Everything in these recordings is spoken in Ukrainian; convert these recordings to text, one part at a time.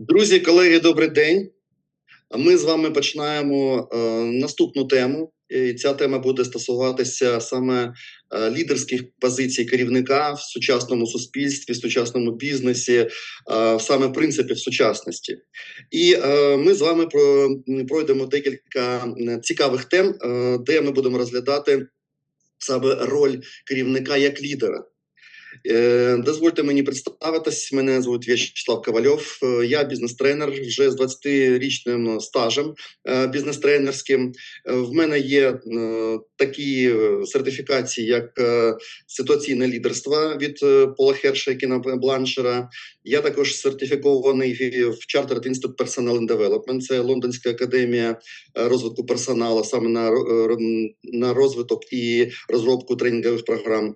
Друзі, колеги, добрий день. Ми з вами починаємо е, наступну тему. І ця тема буде стосуватися саме е, лідерських позицій керівника в сучасному суспільстві, в сучасному бізнесі, е, саме в принципі в сучасності. І е, ми з вами про, пройдемо декілька е, цікавих тем, де ми будемо розглядати саме роль керівника як лідера. Е, Дозвольте мені представитись. Мене звуть В'ячеслав Ковальов. Е, Я бізнес-тренер вже з 20-річним стажем е, бізнес-тренерським. В мене є такі сертифікації, як ситуаційне лідерство від Пола Херша і Кіна Бланшера. Я також сертифікований в Chartered Institute Personnel and Development. Це Лондонська академія розвитку персоналу, саме на розвиток і розробку тренінгових програм.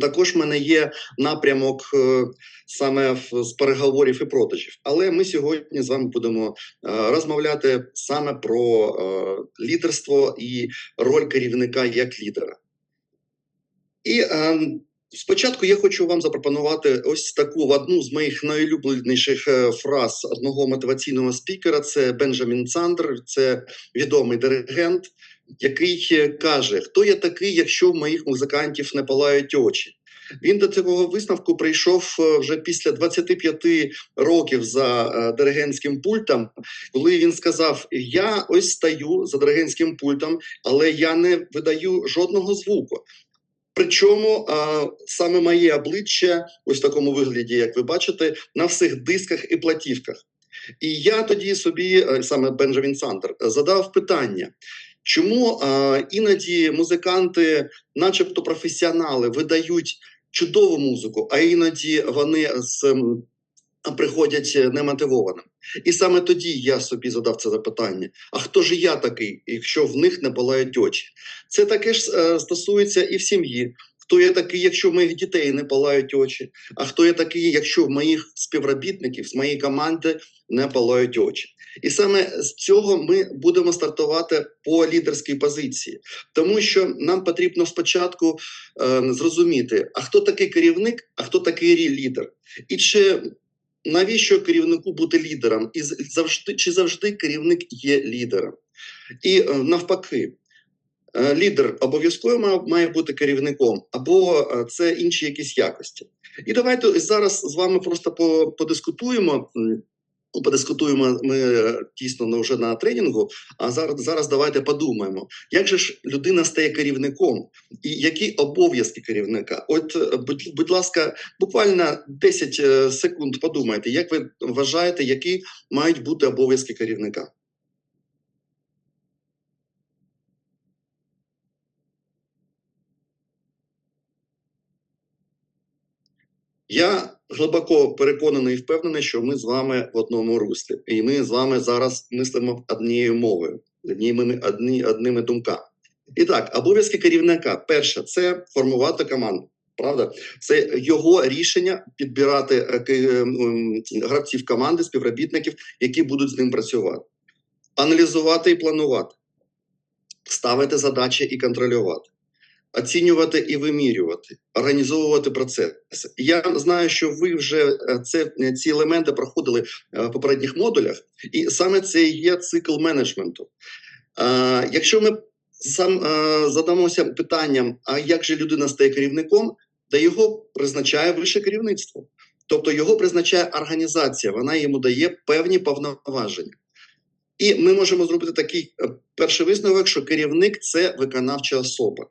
Також в мене є напрямок е, саме з переговорів і продажів. Але ми сьогодні з вами будемо е, розмовляти саме про е, лідерство і роль керівника як лідера. І спочатку я хочу вам запропонувати ось таку одну з моїх найулюбленіших фраз одного мотиваційного спікера. Це Бенджамін Цандер, це відомий диригент який е, каже: Хто я такий, якщо в моїх музикантів не палають очі? Він до цього висновку прийшов е, вже після 25 років за е, диригентським пультом, коли він сказав: Я ось стою за диригентським пультом, але я не видаю жодного звуку. Причому а, саме моє обличчя, ось в такому вигляді, як ви бачите, на всіх дисках і платівках. І я тоді собі, е, саме Бенджамін Сандер, е, задав питання, чому а, іноді музиканти, начебто професіонали, видають чудову музику, а іноді вони з, приходять е, немотивованим. І саме тоді я собі задав це запитання: а хто ж я такий, якщо в них не палають очі? Це таке ж е, стосується і в сім'ї. Хто я такий, якщо в моїх дітей не палають очі? А хто я такий, якщо в моїх співробітників з моєї команди не палають очі? І саме з цього ми будемо стартувати по лідерській позиції, тому що нам потрібно спочатку е, зрозуміти, а хто такий керівник, а хто такий лідер, і чи навіщо керівнику бути лідером, і завжди чи завжди керівник є лідером, і е, навпаки. Е, Лідер обов'язково має- бути керівником, або е, це інші якісь якості. І давайте зараз з вами просто подискутуємо. Ну, Подискутуємо ми е, дійсно на- вже на тренінгу. А зараз зараз давайте подумаємо, як же ж людина стає керівником, і які обов'язки керівника? От, е, будь, будь ласка, буквально 10 е, секунд подумайте, як ви вважаєте, які мають бути обов'язки керівника? Я глибоко переконаний і впевнений, що ми з вами в одному руслі, і ми з вами зараз мислимо однією мовою, одніми, одні, одними думками. І так, обов'язки керівника: перше це формувати команду. Правда, це його рішення підбирати е, ем, гравців команди, співробітників, які будуть з ним працювати, аналізувати і планувати, ставити задачі і контролювати оцінювати і вимірювати, організовувати процеси. Я знаю, що ви вже е, це ці елементи проходили е, в попередніх модулях, і саме це і є цикл менеджменту. Е, Якщо ми сам е, задамося питанням, а як же людина стає керівником, де його призначає вище керівництво, тобто його призначає організація, вона йому дає певні повноваження. І ми можемо зробити такий е, перший висновок, що керівник це виконавча особа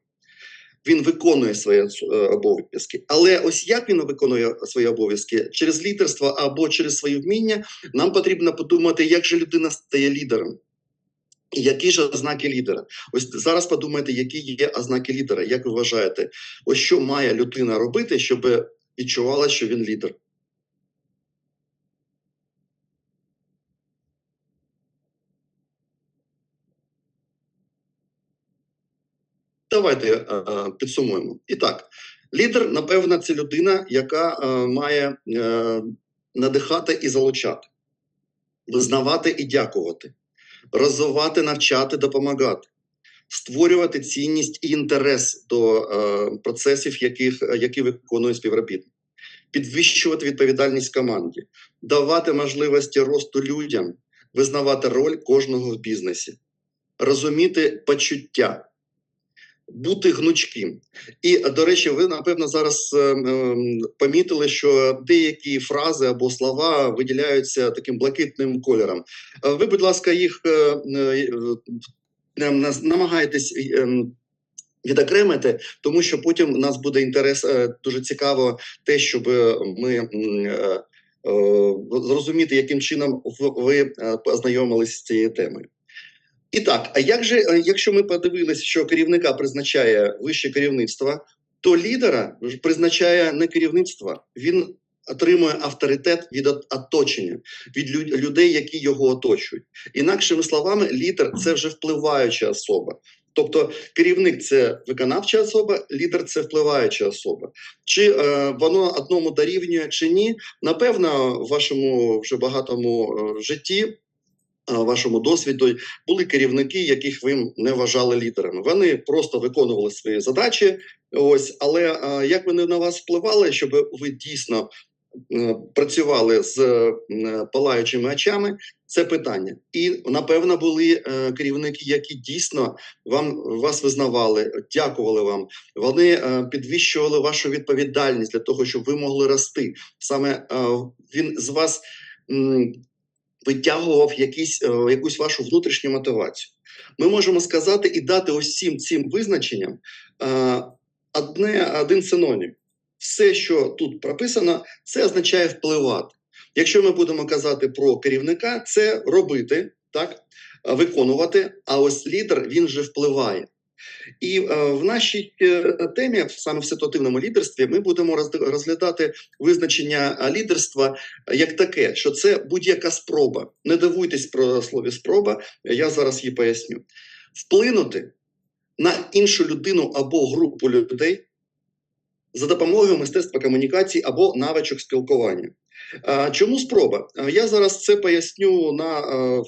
він виконує свої е, обов'язки. Але ось як він виконує свої обов'язки через лідерство або через свої вміння, нам потрібно подумати, як же людина стає лідером. Які ж ознаки лідера? Ось зараз подумайте, які є ознаки лідера. Як ви вважаєте, ось що має людина робити, щоб відчувала, що він лідер? Давайте е, підсумуємо. І так, лідер, напевно, це людина, яка е, має е, надихати і залучати, визнавати і дякувати, розвивати, навчати, допомагати, створювати цінність і інтерес до процесів, яких, які виконує співробітник. підвищувати відповідальність команді, давати можливості росту людям, визнавати роль кожного в бізнесі, розуміти почуття, бути гнучким. І, до речі, ви напевно зараз е, е, помітили, що деякі фрази або слова виділяються таким блакитним кольором. Е, Ви, будь ласка, їх е, е, е, нас- намагайтесь. е, Відокремити, тому що потім у нас буде інтерес е, дуже цікаво те, щоб ми е, е, зрозуміти, яким чином ви е, познайомились з цією темою. І так, а як же, е, якщо ми подивилися, що керівника призначає вище керівництво, то лідера призначає не керівництво, він отримує авторитет від оточення, від людей, які його оточують. Інакшими словами, лідер це вже впливаюча особа. Тобто керівник це виконавча особа, лідер це впливаюча особа. Чи е, воно одному дорівнює чи ні? Напевно, в вашому вже багатому е, житті, вашому досвіду були керівники, яких ви не вважали лідерами. Вони просто виконували свої задачі. Ось, але е, як вони на вас впливали, щоб ви дійсно е, працювали з е, палаючими очами, це питання. І напевно були е, керівники, які дійсно вам вас визнавали, дякували вам. Вони е, підвищували вашу відповідальність для того, щоб ви могли рости. Саме е, він з вас витягував якісь, е, якусь вашу внутрішню мотивацію. Ми можемо сказати і дати цим цим визначенням е, одне, один синонім. Все, що тут прописано, це означає впливати. Якщо ми будемо казати про керівника, це робити, так, е, виконувати, а ось лідер він же впливає. І е, в нашій е, темі, саме в ситуативному лідерстві, ми будемо розглядати визначення е, лідерства як таке, що це будь-яка спроба. Не дивуйтесь про слові спроба, я зараз її поясню. Вплинути на іншу людину або групу людей за допомогою мистецтва комунікації або навичок спілкування. Чому спроба? Я зараз це поясню на е,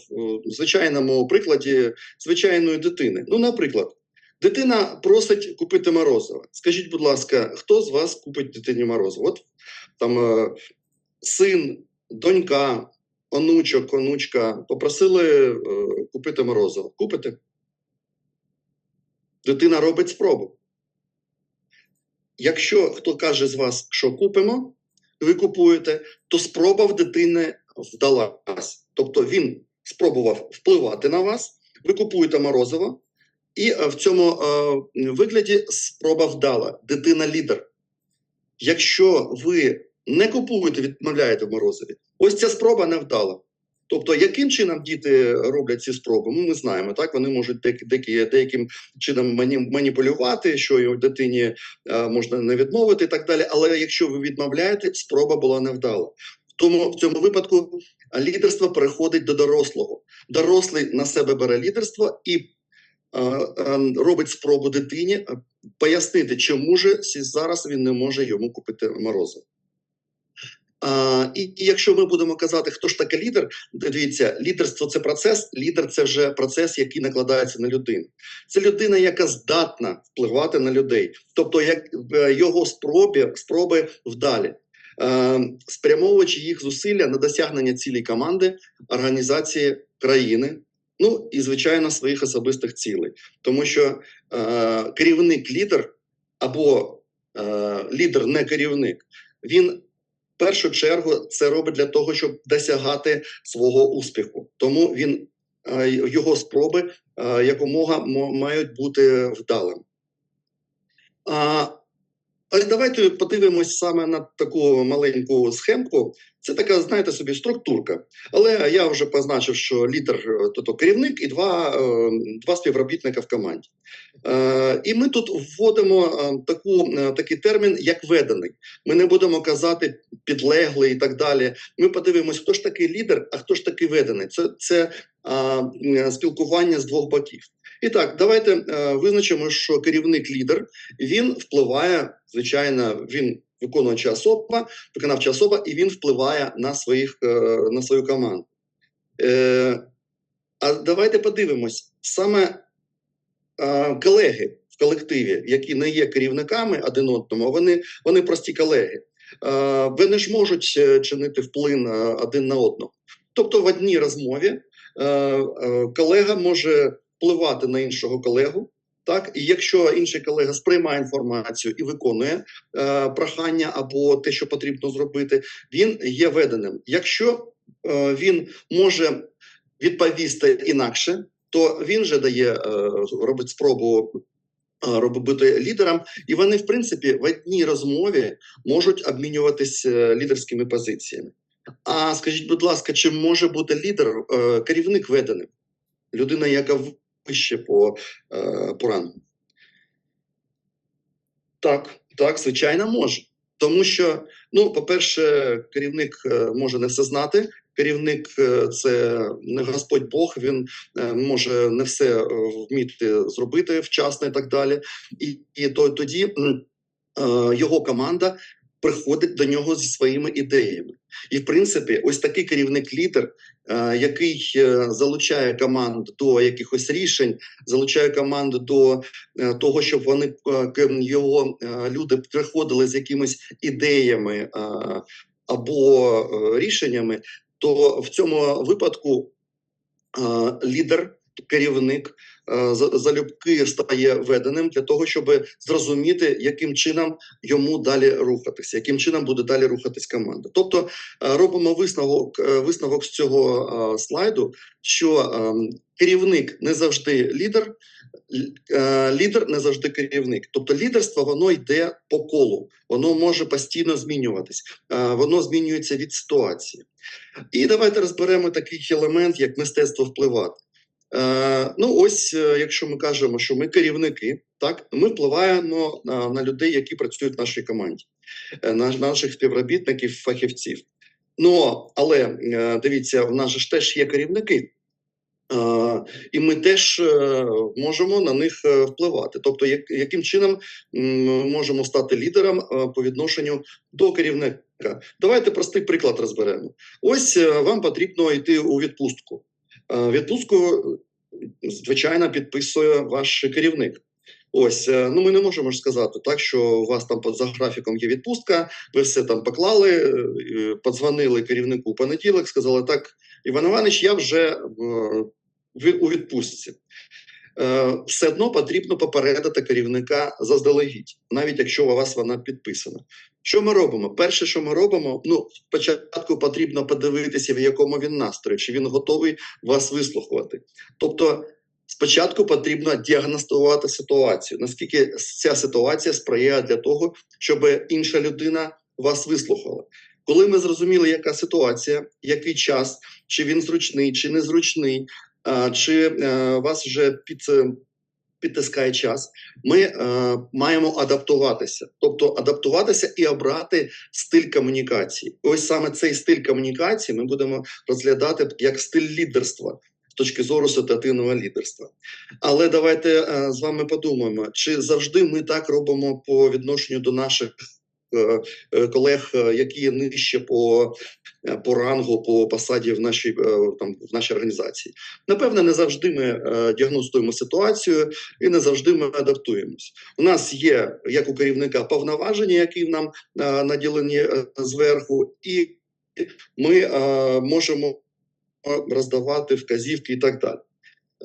звичайному прикладі звичайної дитини. Ну, наприклад, дитина просить купити морозиво. Скажіть, будь ласка, хто з вас купить дитині морозиво? От там е, син, донька, онучок, онучка попросили е, купити морозиво. Купите? Дитина робить спробу. Якщо хто каже з вас, що купимо, ви купуєте, то спроба в дитини вдалась. Тобто він спробував впливати на вас, ви купуєте морозиво, і е, в цьому е, вигляді спроба вдала. Дитина лідер. Якщо ви не купуєте, відмовляєте в морозиві, ось ця спроба не вдала. Тобто, яким чином діти роблять ці спроби? Ну, ми знаємо, так вони можуть деякі, деяким чином мані, маніпулювати, що дитині е, можна не відмовити, і так далі. Але якщо ви відмовляєте, спроба була невдала. Тому в цьому випадку лідерство переходить до дорослого. Дорослий на себе бере лідерство і робить спробу дитині пояснити, чому ж зараз він не може йому купити морозиво. А, і, і якщо ми будемо казати, хто ж таке лідер, дивіться, лідерство це процес, лідер це вже процес, який накладається на людину. Це людина, яка здатна впливати на людей, тобто як е, його спробі, спроби вдалі, е, спрямовуючи їх зусилля на досягнення цілей команди, організації країни. Ну і звичайно своїх особистих цілей, тому що е, керівник лідер або е, лідер не керівник, він в першу чергу це робить для того, щоб досягати свого успіху. Тому він е, його спроби е, якомога мо- мають бути вдалим. А, але давайте подивимось саме на таку маленьку схемку. Це така, знаєте собі, структурка. Але я вже позначив, що лідер е, тобто керівник і два, е, два співробітника в команді. Е, І ми тут вводимо е, таку, е, такий термін, як ведений. Ми не будемо казати підлеглий і так далі. Ми подивимось, хто ж такий лідер, а хто ж такий ведений. Це, це спілкування з двох боків. І так, давайте е, визначимо, що керівник лідер він впливає, звичайно, він виконуюча особа, виконавча особа, і він впливає на своїх е, на свою команду. Е, а давайте подивимось саме е, колеги в колективі, які не є керівниками один одному, вони, вони прості колеги. е, вони ж можуть е, чинити вплин е, один на одного. Тобто, в одній розмові е, е, колега може впливати на іншого колегу. Так, і якщо інший колега сприймає інформацію і виконує е, прохання або те, що потрібно зробити, він є веденим. Якщо е, він може відповісти інакше, то він же дає е, робить спробу е, роб- бути лідером, і вони, в принципі, в одній розмові можуть обмінюватись е, лідерськими позиціями. А скажіть, будь ласка, чи може бути лідер, е, керівник веденим? Людина, яка вище по, е, по? Так, так, звичайно, може. Тому що, ну, по-перше, керівник е, може не все знати. Керівник е, це не Господь Бог, він може не все вміти зробити вчасно і так далі. І, і то тоді його команда приходить до нього зі своїми ідеями. І в принципі, ось такий керівник-лідер, е, який е, залучає команду до якихось рішень, залучає команду до е, того, щоб вони його люди приходили з якимись ідеями або рішеннями, то в цьому випадку лідер, керівник е, за- залюбки стає веденим для того, щоб зрозуміти, яким чином йому далі рухатися, яким чином буде далі рухатись команда. Тобто е, робимо висновок, е, висновок з цього слайду, що керівник не завжди лідер, лідер не завжди керівник. Тобто лідерство воно йде по колу, воно може постійно змінюватись, воно змінюється від ситуації. І давайте розберемо такий елемент, як мистецтво впливати. Е, ну, ось, е, якщо ми кажемо, що ми керівники, так ми впливаємо на, на людей, які працюють в нашій команді, е, на наших співробітників, фахівців. Ну але е, дивіться, в нас ж теж є керівники. І ми теж можемо на них впливати. Тобто, як, яким чином ми можемо стати лідером по відношенню до керівника? Давайте простий приклад розберемо. Ось вам потрібно йти у відпустку. Е, Відпустку, е, звичайно, підписує ваш керівник. Ось, е, ну ми не можемо ж сказати так, що у вас там за графіком є відпустка, ви все там поклали, подзвонили керівнику у понеділок, сказали так, Іван Іванович, я вже у відпустці. Е, Все одно потрібно попередити керівника заздалегідь, навіть якщо у вас вона підписана. Що ми робимо? Перше, що ми робимо, ну спочатку потрібно подивитися, в якому він настрої, чи він готовий вас вислухати. Тобто, спочатку потрібно діагностувати ситуацію, наскільки ця ситуація сприяє для того, щоб інша людина вас вислухала. Коли ми зрозуміли, яка ситуація, який час, чи він зручний, чи незручний, чи е, вас вже під, е, підтискає час, ми е, маємо адаптуватися, тобто адаптуватися і обрати стиль комунікації. Ось саме цей стиль комунікації ми будемо розглядати як стиль лідерства. З точки зору ситуативного лідерства, але давайте е, з вами подумаємо, чи завжди ми так робимо по відношенню до наших колег, е, які нижче по, е, по рангу, по посаді в нашій е, там в нашій організації. Напевне, не завжди ми е, діагностуємо ситуацію і не завжди ми адаптуємось. У нас є як у керівника повноваження, які нам е, наділені е, зверху, і ми е, можемо роздавати вказівки і так далі.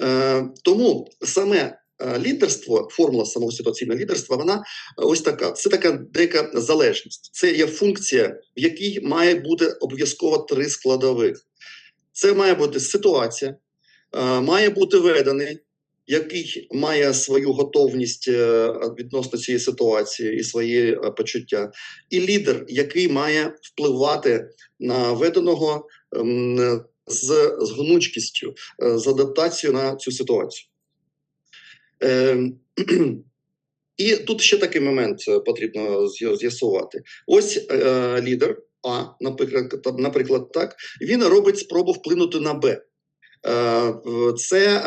Е, тому саме е, лідерство, формула самого ситуаційного лідерства, вона е, ось така. Це така деяка залежність. Це є функція, в якій має бути обов'язково три складових. Це має бути ситуація, е, має бути ведений, який має свою готовність е, відносно цієї ситуації і свої е, почуття, і лідер, який має впливати на веденого ем, з, гнучкістю, е, з адаптацією на цю ситуацію. Ем, І тут ще такий момент е, потрібно з'ясувати. Ось е, лідер А, наприклад, наприклад, так, він робить спробу вплинути на Б. Е, це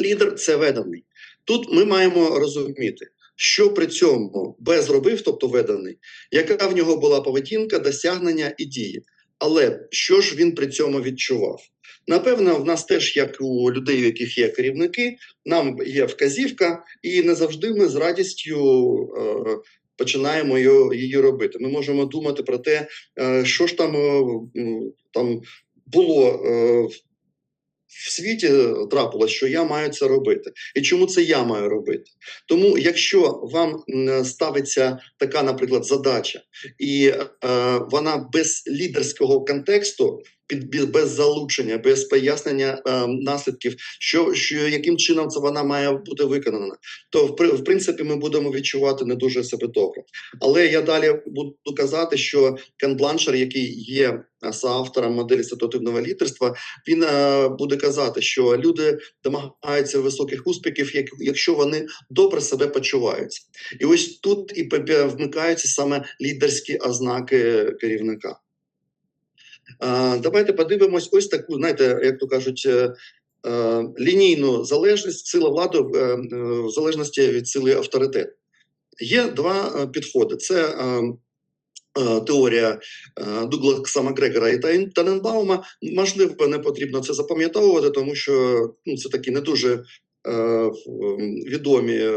лідер, це ведений. Тут ми маємо розуміти, що при цьому Б зробив, тобто ведений, яка в нього була поведінка, досягнення і дії. Але що ж він при цьому відчував? Напевно, в нас теж, як у людей, у яких є керівники, нам є вказівка, і не завжди ми з радістю е, починаємо її, робити. Ми можемо думати про те, е, що ж там, е, там було е, в- світі трапилось, що я маю це робити, і чому це я маю робити. Тому, якщо вам ставиться така, наприклад, задача, і вона без лідерського контексту, під без- залучення, без пояснення е, наслідків, що, що яким чином це вона має бути виконана, то в, в принципі ми будемо відчувати не дуже себе добре. Але я далі буду казати, що Кен Бланшер, який є е, соавтором моделі ситуативного лідерства, він е, буде казати, що люди домагаються високих успіхів, як, якщо вони добре себе почуваються. І ось тут і вмикаються саме лідерські ознаки керівника. Давайте подивимось ось таку, знаєте, як то кажуть, е, е, лінійну залежність, сила влади в, е, в залежності від сили авторитету. Є два підходи: це теорія Дугласа Макгрегора і Таненбаума. Можливо, не потрібно це запам'ятовувати, тому що ну, це такі не дуже в- відомі.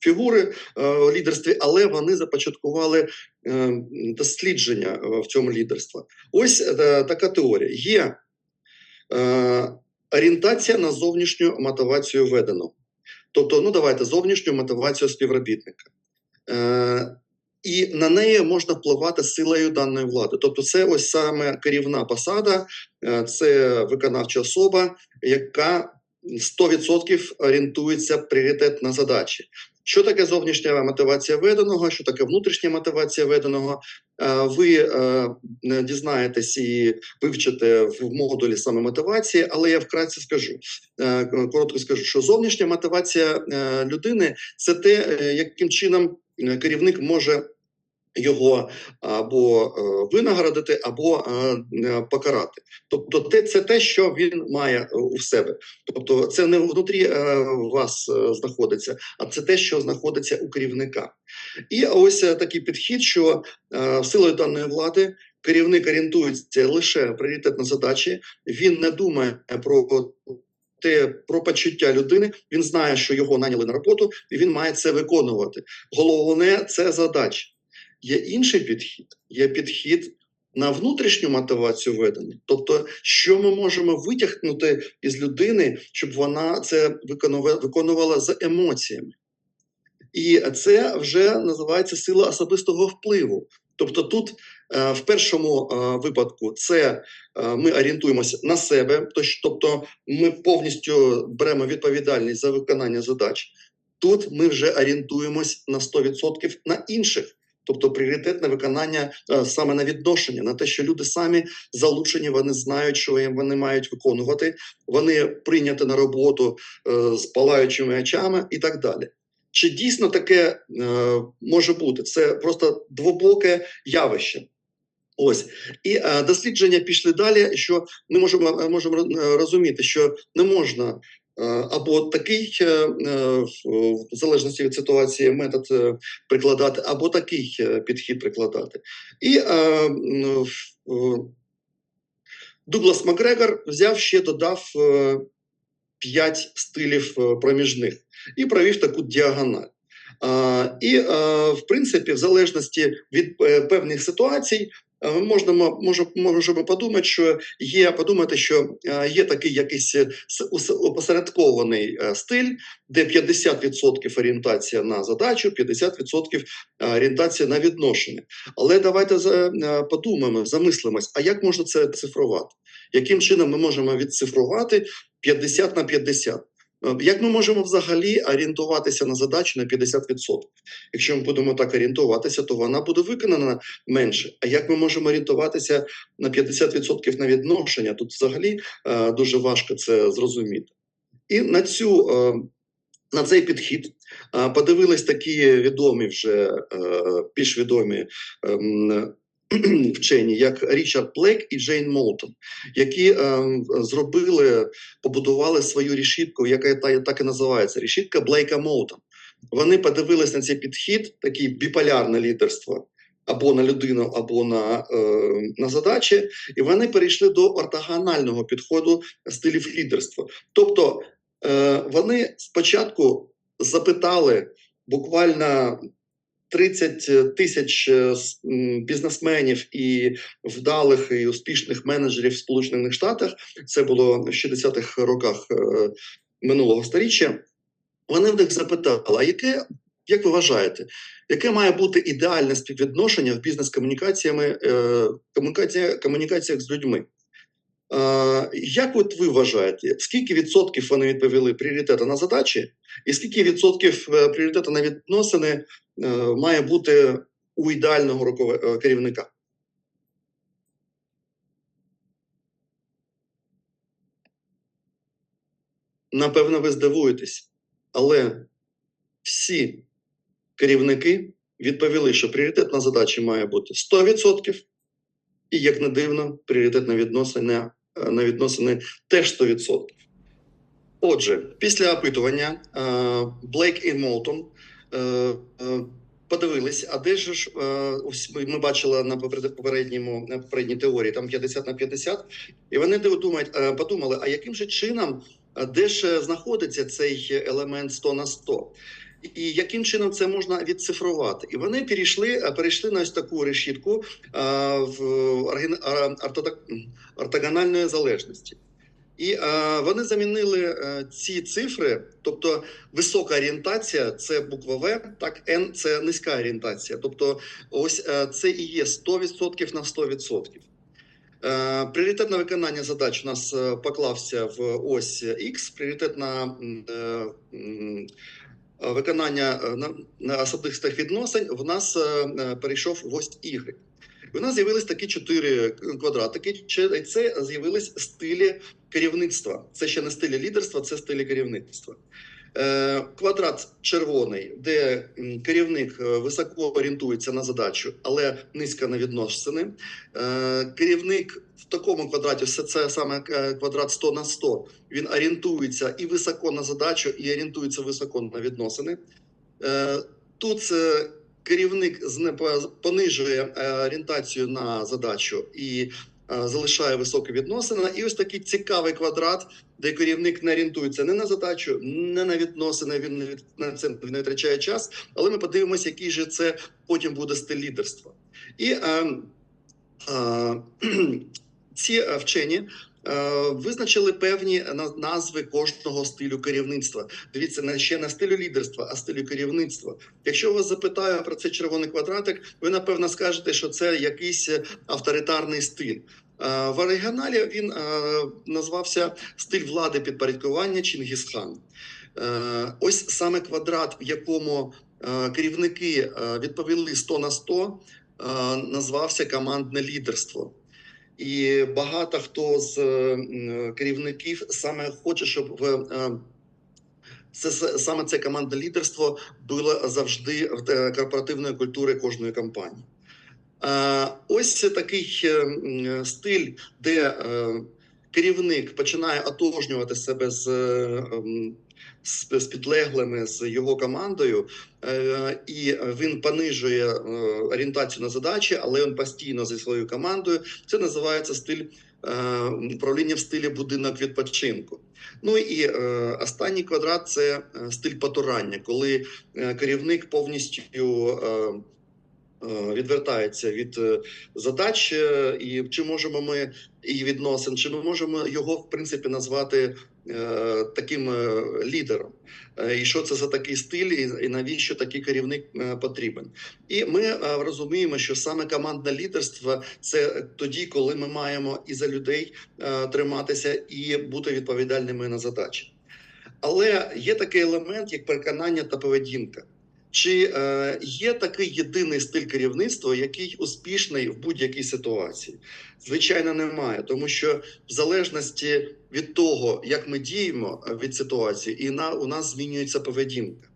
Фігури у лідерстві, але вони започаткували дослідження е, в цьому лідерстві. Ось е, така теорія. Є е, орієнтація на зовнішню мотивацію веденого. Тобто, ну давайте зовнішню мотивацію співробітника. Е, і на неї можна впливати силою даної влади. Тобто, це ось саме керівна посада, е, це виконавча особа, яка 100% орієнтується пріоритет на задачі. Що таке зовнішня мотивація веденого? Що таке внутрішня мотивація веденого? Е, Ви е, дізнаєтесь і вивчите в модулі саме мотивації, але я вкратце скажу е, коротко скажу, що зовнішня мотивація людини це те, яким чином керівник може його або е, винагородити, або е, е, покарати. Тобто, те, це те, що він має у себе. Тобто, це не внутрі вас знаходиться, а це те, що знаходиться у керівника. І ось такий підхід, що силою даної влади керівник орієнтується лише пріоритет на задачі, він не думає про. Те про почуття людини він знає, що його наняли на роботу, і він має це виконувати. Головне це задача. Є інший підхід, є підхід на внутрішню мотивацію ведення. Тобто, що ми можемо витягнути із людини, щоб вона це виконувала, за емоціями. І це вже називається сила особистого впливу. Тобто, тут е, в першому е, випадку це е, ми орієнтуємося на себе, тобто ми повністю беремо відповідальність за виконання задач. Тут ми вже орієнтуємось на 100% на інших. Тобто пріоритетне виконання е, саме на відношення, на те, що люди самі залучені, вони знають, що вони мають виконувати, вони прийняті на роботу е, з палаючими очами і так далі. Чи дійсно таке е, може бути? Це просто двобоке явище. Ось і дослідження пішли далі. Що ми можемо можемо розуміти, що не можна або такий, е, е, в залежності від ситуації, метод е, прикладати, або такий е, підхід прикладати. І е, е, Дуглас Макгрегор взяв ще додав е, п'ять стилів е, проміжних і провів таку діагональ. І, е, в принципі, в залежності від е, певних ситуацій, е, можемо, може, можемо подумати, що є подумати, що е, є такий якийсь е, опосередкований стиль, де 50% орієнтація на задачу, 50% орієнтація на відношення. Але давайте подумаємо, замислимось, а як можна це цифрувати? Яким чином ми можемо відцифрувати 50 на 50? Е, Як ми можемо взагалі орієнтуватися на задачу на 50%? Якщо ми будемо так орієнтуватися, то вона буде виконана менше. А як ми можемо орієнтуватися на 50% на відношення? Тут взагалі е, дуже важко це зрозуміти. І на цю е, на цей підхід е, подивились такі відомі вже е, більш відомі ем, вчені, як Річард Блейк і Джейн Молтон, які е, зробили, побудували свою рішітку, яка та- так і називається рішітка Блейка Молтон. Вони подивились на цей підхід, такий біполярне лідерство. Або на людину, або на, е, на задачі, і вони перейшли до ортогонального підходу стилів лідерства. Тобто е, вони спочатку запитали буквально 30 тисяч е, с- м, бізнесменів і вдалих і успішних менеджерів в Сполучених Штатах. Це було в 60-х роках е, минулого сторіччя. Вони в них запитали: а яке, як ви вважаєте, яке має бути ідеальне співвідношення в бізнес-комунікаціями е, комунікація, комунікаціях з людьми? Як от ви вважаєте, скільки відсотків вони відповіли пріоритету на задачі, і скільки відсотків е, пріоритету на відносини е, має бути у ідеального е, керівника? Напевно, ви здивуєтесь, але всі керівники відповіли, що пріоритет на задачі має бути 100%, і, як не дивно, пріоритет на відносини, на відносини теж 100%. Отже, після опитування е, Блейк і Молтон е, е, подивились, а де ж е, ми, бачили на поперед- попередньому на попередній теорії, там 50 на 50, і вони думають, е, подумали, а яким же чином, е, де ж знаходиться цей елемент 100 на 100? І яким чином це можна відцифрувати? І вони перейшли, е, перейшли на ось таку решітку е, в ортодок- ортогональної залежності. І е, вони замінили е, ці цифри, тобто висока орієнтація це буква В, так N це низька орієнтація. Тобто, ось е, це і є 100% на 100%. Е, пріоритет на виконання задач у нас е, поклався в ось X, пріоритет на е, е, виконання е, на особистих відносин в нас е, е, перейшов в Y. І у нас з'явились такі чотири квадратики. Це з'явились стилі керівництва. Це ще не стилі лідерства, це стилі керівництва. Е, Квадрат червоний, де керівник е, високо орієнтується на задачу, але низько на відносини. Е, Керівник в такому квадраті, все це саме квадрат 100 на 100, він орієнтується і високо на задачу, і орієнтується високо на відносини. Тут керівник понижує орієнтацію на задачу і залишає високі відносини. І ось такий цікавий квадрат, де керівник не орієнтується не на задачу, не на відносини. Він не від- на це не витрачає час. Але ми подивимося, який же це потім буде стиль лідерства. І е, е, ці е, вчені. Е, Визначили певні назви кожного стилю керівництва. Дивіться, не ще не стилю лідерства, а стилю керівництва. Якщо вас запитаю про цей червоний квадратик, ви напевно скажете, що це якийсь е, авторитарний стиль. Е, В оригіналі він назвався стиль влади підпорядкування Чингісхан. Ось саме квадрат, в якому керівники відповіли 100 на 100, е, назвався командне лідерство. І багато хто з е, керівників саме хоче, щоб в е, це саме це командне лідерство було завжди в е, корпоративної культури кожної компанії. Ось такий стиль, де керівник починає отожнювати себе з, е, з, з підлеглими, з його командою, е, і він понижує е, орієнтацію на задачі, але він постійно зі своєю командою. Це називається стиль управління в стилі будинок відпочинку. Ну і останній квадрат це стиль потурання, коли керівник повністю. Е, Відвертається від е, задач, е, і чи можемо ми і відносин, чи ми можемо його в принципі назвати таким лідером, і що це за такий стиль, і, навіщо такий керівник потрібен? І ми розуміємо, що саме командне лідерство це тоді, коли ми маємо і за людей триматися і бути відповідальними на задачі. Але є такий елемент, як переконання та поведінка. Чи е, є такий єдиний стиль керівництва, який успішний в будь-якій ситуації? Звичайно, немає, тому що в залежності від того, як ми діємо е, від ситуації, і на у нас змінюється поведінка.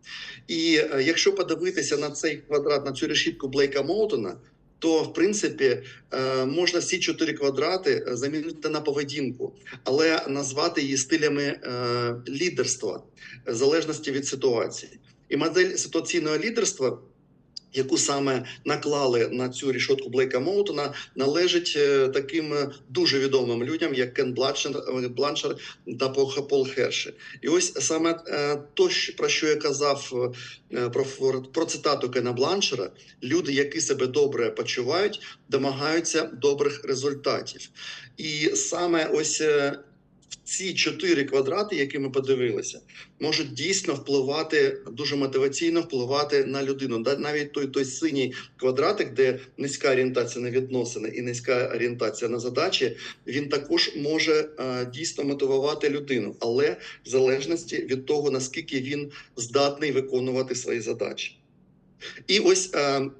І е, якщо подивитися на цей квадрат, на цю решітку Блейка Молтона, то в принципі е, можна всі чотири квадрати е, замінити на поведінку, але назвати її стилями е, лідерства в залежності від ситуації. І модель ситуаційного лідерства яку саме наклали на цю рішотку Блейка Моутона, належить е, таким е, дуже відомим людям, як Кен Бланшер, е, Бланшер та Пол- Херші. І ось саме то, про що я казав про, про цитату Кена Бланшера, люди, які себе добре почувають, домагаються добрих результатів. І саме ось ці чотири квадрати, які ми подивилися, можуть дійсно впливати дуже мотиваційно впливати на людину. Навіть той, той синій квадратик, де низька орієнтація на відносини і низька орієнтація на задачі, він також може е, дійсно мотивувати людину, але в залежності від того наскільки він здатний виконувати свої задачі. І ось е,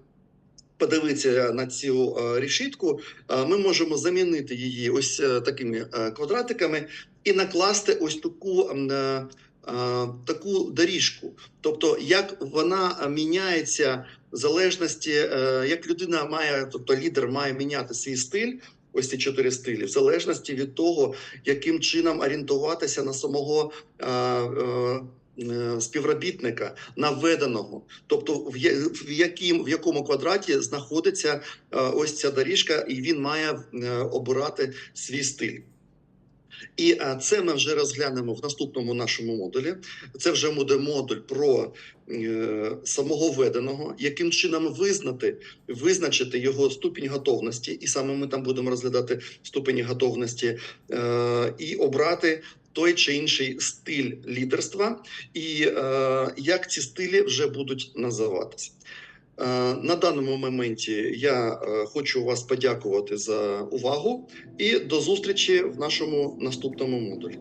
подивитися на цю е, решітку, е, ми можемо замінити її ось е, такими квадратиками і накласти ось таку. Таку доріжку, тобто як вона міняється в залежності, як людина має, тобто лідер має міняти свій стиль, ось ці чотири стилі, в залежності від того, яким чином орієнтуватися на самого співробітника, наведеного, тобто в, яким, в якому квадраті знаходиться е, ось ця доріжка, і він має е, обирати свій стиль. І е, це ми вже розглянемо в наступному нашому модулі. Це вже буде модуль про е, самого веденого, яким чином визнати, визначити його ступінь готовності, і саме ми там будемо розглядати ступені готовності е, і обрати той чи інший стиль лідерства, і е, як ці стилі вже будуть називатися. Е, На даному моменті я е, хочу вас подякувати за увагу і до зустрічі в нашому наступному модулі.